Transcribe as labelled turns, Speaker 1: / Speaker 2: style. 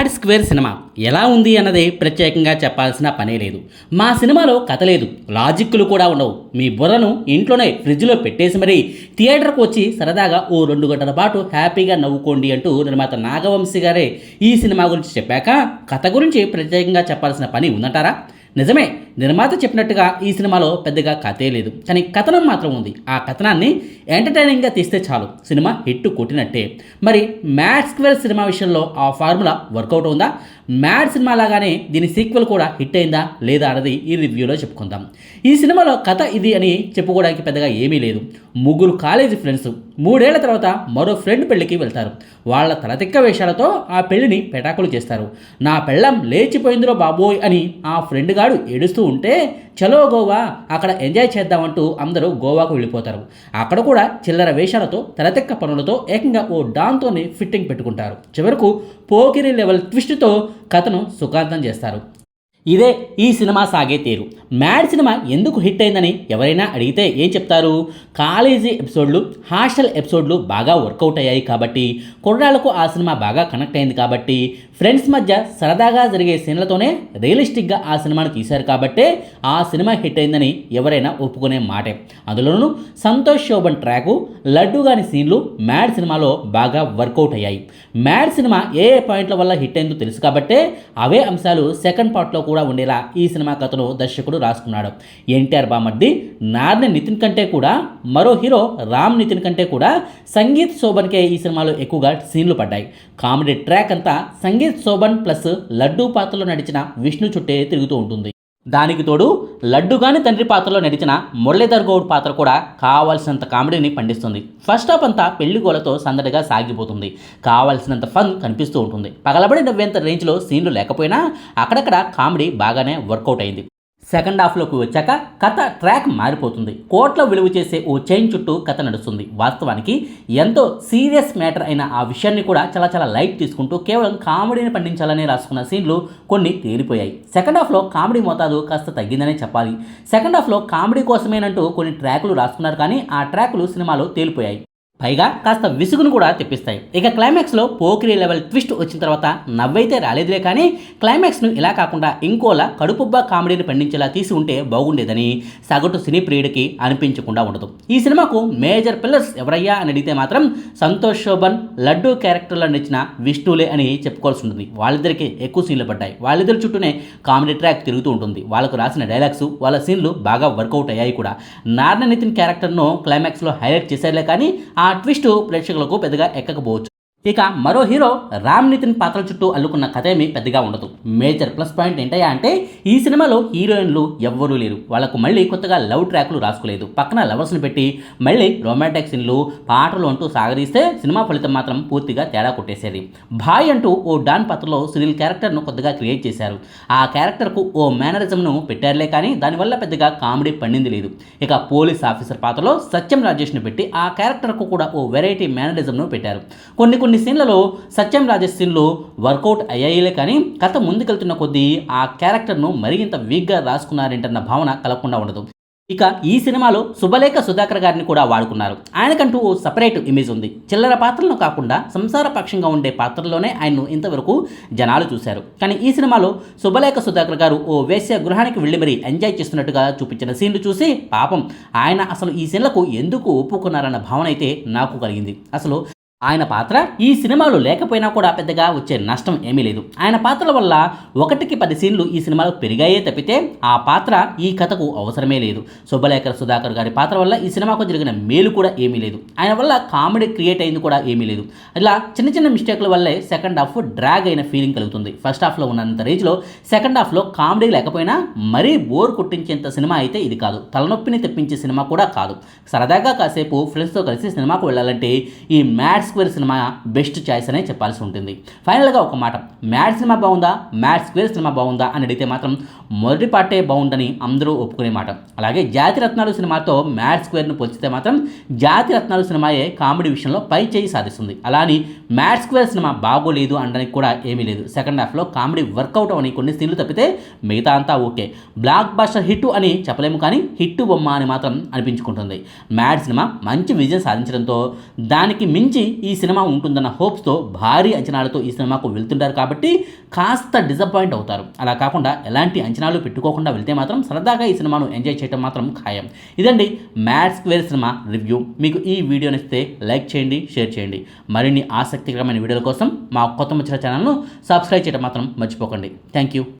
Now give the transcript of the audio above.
Speaker 1: And square cinema. ఎలా ఉంది అన్నది ప్రత్యేకంగా చెప్పాల్సిన పనే లేదు. మా సినిమాలో కథ లేదు. లాజిక్లు కూడా ఉండవు. మీ బుర్రను ఇంట్లోనే ఫ్రిడ్జ్లో పెట్టేసి మరీ థియేటర్కు వచ్చి సరదాగా ఓ రెండు గంటల పాటు హ్యాపీగా నవ్వుకోండి అంటూ నిర్మాత నాగవంశీ గారే ఈ సినిమా గురించి చెప్పాక కథ గురించి ప్రత్యేకంగా చెప్పాల్సిన పని ఉందంటారా? నిజమే నిర్మాత చెప్పినట్టుగా ఈ సినిమాలో పెద్దగా కథే లేదు. కానీ కథనం మాత్రం ఉంది. ఆ కథనాన్ని ఎంటర్టైనింగ్గా తీస్తే చాలు. సినిమా హిట్ కొట్టినట్టే. మరి మ్యాడ్ స్క్వేర్ సినిమా విషయంలో ఆ ఫార్ములా వర్కౌట్ ఉందా? మ్యాడ్ సినిమా లాగానే దీని సీక్వెల్ కూడా హిట్ అయిందా లేదా అన్నది ఈ రివ్యూలో చెప్పుకుందాం. ఈ సినిమాలో కథ ఇది అని చెప్పుకోవడానికి పెద్దగా ఏమీ లేదు. ముగ్గురు కాలేజీ ఫ్రెండ్స్ మూడేళ్ళ తర్వాత మరో ఫ్రెండ్ పెళ్ళికి వెళ్తారు. వాళ్ళ తలతిక్క వేషాలతో ఆ పెళ్ళిని పెటాకులు చేస్తారు. నా పెళ్ళం లేచిపోయిందిరో బాబోయ్ అని ఆ ఫ్రెండ్ గాడు ఏడుస్తూ ఉంటే చలో గోవా అక్కడ ఎంజాయ్ చేద్దామంటూ అందరూ గోవాకు వెళ్ళిపోతారు. అక్కడ కూడా చిల్లర వేషాలతో తలతిక్క పనులతో ఏకంగా ఓ డాన్తోనే ఫిట్టింగ్ పెట్టుకుంటారు. చివరకు పోకిరి లెవెల్ ట్విస్ట్తో కథను సుఖాంతం చేస్తారు. ఇదే ఈ సినిమా సాగే తీరు. మ్యాడ్ సినిమా ఎందుకు హిట్ అయిందని ఎవరైనా అడిగితే ఏం చెప్తారు? కాలేజీ ఎపిసోడ్లు హాస్టల్ ఎపిసోడ్లు బాగా వర్కౌట్ అయ్యాయి కాబట్టి కుర్రాళ్ళకు ఆ సినిమా బాగా కనెక్ట్ అయింది కాబట్టి ఫ్రెండ్స్ మధ్య సరదాగా జరిగే సీన్లతోనే రియలిస్టిక్గా ఆ సినిమాను తీశారు కాబట్టే ఆ సినిమా హిట్ అయిందని ఎవరైనా ఒప్పుకునే మాటే. అందులోనూ సంతోష్ శోభన్ ట్రాకు లడ్డు గాని సీన్లు మ్యాడ్ సినిమాలో బాగా వర్కౌట్ అయ్యాయి. మ్యాడ్ సినిమా ఏ ఏ పాయింట్ల వల్ల హిట్ అయిందో తెలుసు కాబట్టే అవే అంశాలు సెకండ్ పార్ట్లో కూడా ఉండేలా ఈ సినిమా కథను దర్శకుడు రాసుకున్నాడు. ఎన్టీఆర్ బామర్ది నార్ని నితిన్ కంటే కూడా మరో హీరో రామ్ నితిన్ కంటే కూడా సంగీత్ శోభన్కే ఈ సినిమాలో ఎక్కువగా సీన్లు పడ్డాయి. కామెడీ ట్రాక్ అంతా సంగీత్ శోభన్ ప్లస్ లడ్డూ పాత్రలో నడిచిన విష్ణు చుట్టే తిరుగుతూ ఉంటుంది. దానికి తోడు లడ్డుగాని తండ్రి పాత్రలో నడిచిన మురళీధర్ గౌడ్ పాత్ర కూడా కావాల్సినంత కామెడీని పండిస్తుంది. ఫస్ట్ హాఫ్ అంతా పెళ్ళిగోలతో సందడిగా సాగిపోతుంది. కావాల్సినంత ఫన్ కనిపిస్తూ ఉంటుంది. పగలబడి నవ్వేంత రేంజ్లో సీన్లు లేకపోయినా అక్కడక్కడ కామెడీ బాగానే వర్కౌట్ అయింది. సెకండ్ హాఫ్లోకి వచ్చాక కథ ట్రాక్ మారిపోతుంది. కోట్ల విలువ చేసే ఓ చైన్ చుట్టూ కథ నడుస్తుంది. వాస్తవానికి ఎంతో సీరియస్ మ్యాటర్ అయిన ఆ విషయాన్ని కూడా చాలా చాలా లైట్ తీసుకుంటూ కేవలం కామెడీని పండించాలని రాసుకున్న సీన్లు కొన్ని తేలిపోయాయి. సెకండ్ హాఫ్లో కామెడీ మోతాదు కాస్త తగ్గిందనే చెప్పాలి. సెకండ్ హాఫ్లో కామెడీ కోసమేనంటూ కొన్ని ట్రాకులు రాసుకున్నారు కానీ ఆ ట్రాకులు సినిమాలో తేలిపోయాయి. పైగా కాస్త విసుగును కూడా తెప్పిస్తాయి. ఇక క్లైమాక్స్లో పోకిరి లెవెల్ ట్విస్ట్ వచ్చిన తర్వాత నవ్వైతే రాలేదులే కానీ క్లైమాక్స్ను ఇలా కాకుండా ఇంకోలా కడుపుబ్బా కామెడీని పండించేలా తీసి ఉంటే బాగుండేదని సగటు సినీ ప్రియుడికి అనిపించకుండా ఉండదు. ఈ సినిమాకు మేజర్ పిల్లర్స్ ఎవరయ్యా అని అడిగితే మాత్రం సంతోష్ శోభన్ లడ్డూ క్యారెక్టర్లను ఇచ్చిన విష్ణులే అని చెప్పుకోవాల్సి ఉంటుంది. వాళ్ళిద్దరికి ఎక్కువ సీన్లు పడ్డాయి. వాళ్ళిద్దరి చుట్టూనే కామెడీ ట్రాక్ తిరుగుతూ ఉంటుంది. వాళ్ళకు రాసిన డైలాగ్స్ వాళ్ళ సీన్లు బాగా వర్కౌట్ అయ్యాయి కూడా. నారాయణ నితిన్ క్యారెక్టర్ను క్లైమాక్స్లో హైలైట్ చేశారులే కానీ ఆ ట్విస్ట్ ప్రేక్షకులకు పెద్దగా ఎక్కకపోవచ్చు. ఇక మరో హీరో రామ్ నితిన్ పాత్ర చుట్టూ అల్లుకున్న కథ ఏమీ పెద్దగా ఉండదు. మేజర్ ప్లస్ పాయింట్ ఏంటయ్యా అంటే ఈ సినిమాలో హీరోయిన్లు ఎవ్వరూ లేరు. వాళ్ళకు మళ్ళీ కొత్తగా లవ్ ట్రాక్లు రాసుకోలేదు. పక్కన లవర్స్ని పెట్టి మళ్ళీ రొమాంటిక్ సీన్లు పాటలు అంటూ సాగదీస్తే సినిమా ఫలితం మాత్రం పూర్తిగా తేడా కొట్టేసేది. భాయ్ అంటూ ఓ డాన్ పాత్రలో సునీల్ క్యారెక్టర్ను కొత్తగా క్రియేట్ చేశారు. ఆ క్యారెక్టర్కు ఓ మేనరిజంను పెట్టారులే కానీ దానివల్ల పెద్దగా కామెడీ పండింది లేదు. ఇక పోలీస్ ఆఫీసర్ పాత్రలో సత్యం రాజేష్ను పెట్టి ఆ క్యారెక్టర్కు కూడా ఓ వెరైటీ మేనరిజంను పెట్టారు. కొన్ని కొన్ని కొన్ని సీన్లలో సత్యం రాజేష్ సీన్లు వర్కౌట్ అయ్యాయిలే కానీ కథ ముందుకెళ్తున్న కొద్దీ ఆ క్యారెక్టర్ను మరింత వీక్గా రాసుకున్నారేంటన్న భావన కలగకుండా ఉండదు. ఇక ఈ సినిమాలో శుభలేఖ సుధాకర్ గారిని కూడా వాడుకున్నారు. ఆయనకంటూ ఓ సపరేట్ ఇమేజ్ ఉంది. చిల్లర పాత్రలను కాకుండా సంసార పక్షంగా ఉండే పాత్రల్లోనే ఆయన్ను ఇంతవరకు జనాలు చూశారు. కానీ ఈ సినిమాలో శుభలేఖ సుధాకర్ గారు ఓ వేశ్య గృహానికి వెళ్ళి మరీ ఎంజాయ్ చేస్తున్నట్టుగా చూపించిన సీన్లు చూసి పాపం ఆయన అసలు ఈ సీన్లకు ఎందుకు ఒప్పుకున్నారన్న భావన అయితే నాకు కలిగింది. అసలు ఆయన పాత్ర ఈ సినిమాలో లేకపోయినా కూడా పెద్దగా వచ్చే నష్టం ఏమీ లేదు. ఆయన పాత్రల వల్ల ఒకటికి పది సీన్లు ఈ సినిమాలో పెరిగాయే తప్పితే ఆ పాత్ర ఈ కథకు అవసరమే లేదు. శుభలేఖర్ సుధాకర్ గారి పాత్ర వల్ల ఈ సినిమాకు జరిగిన మేలు కూడా ఏమీ లేదు. ఆయన వల్ల కామెడీ క్రియేట్ అయింది కూడా ఏమీ లేదు. ఇలా చిన్న చిన్న మిస్టేక్ల వల్లే సెకండ్ హాఫ్ డ్రాగ్ అయిన ఫీలింగ్ కలుగుతుంది. ఫస్ట్ హాఫ్లో ఉన్నంత రేంజ్లో సెకండ్ హాఫ్లో కామెడీ లేకపోయినా మరీ బోర్ కొట్టించేంత సినిమా అయితే ఇది కాదు. తలనొప్పిని తెప్పించే సినిమా కూడా కాదు. సరదాగా కాసేపు ఫ్రెండ్స్తో కలిసి సినిమాకు వెళ్ళాలంటే ఈ స్క్వేర్ సినిమా బెస్ట్ చాయిస్ అనే చెప్పాల్సి ఉంటుంది. ఫైనల్గా ఒక మాట మ్యాడ్ సినిమా బాగుందా? మ్యాడ్ స్క్వేర్ సినిమా బాగుందా? అని అడిగితే మాత్రం మొదటి పార్టే బాగుందని అందరూ ఒప్పుకునే మాట. అలాగే జాతి రత్నాలు సినిమాతో మ్యాడ్ స్క్వేర్ను పోల్చితే మాత్రం జాతి రత్నాలు సినిమాయే కామెడీ విషయంలో పై చేయి సాధిస్తుంది. అలా అని మ్యాడ్ స్క్వేర్ సినిమా బాగోలేదు అనడానికి కూడా ఏమీ లేదు. సెకండ్ హాఫ్లో కామెడీ వర్కౌట్ అని కొన్ని సీన్లు తప్పితే మిగతా అంతా ఓకే. బ్లాక్ బాస్టర్ హిట్ అని చెప్పలేము కానీ హిట్ బొమ్మ అని మాత్రం అనిపించుకుంటుంది. మ్యాడ్ సినిమా మంచి విజయం సాధించడంతో దానికి మించి ఈ సినిమా ఉంటుందన్న హోప్స్తో భారీ అంచనాలతో ఈ సినిమాకు వెళ్తుంటారు కాబట్టి కాస్త డిసప్పాయింట్ అవుతారు. అలా కాకుండా ఎలాంటి అంచనాలు పెట్టుకోకుండా వెళ్తే మాత్రం సరదాగా ఈ సినిమాను ఎంజాయ్ చేయడం మాత్రం ఖాయం. ఇదండి మ్యాడ్ స్క్వేర్ సినిమా రివ్యూ మీకు ఈ వీడియో నచ్చితే లైక్ చేయండి షేర్ చేయండి. మరిన్ని ఆసక్తికరమైన వీడియోల కోసం మా కొత్త ముచ్చిన ఛానల్ను సబ్స్క్రైబ్ చేయడం మాత్రం మర్చిపోకండి. Thank you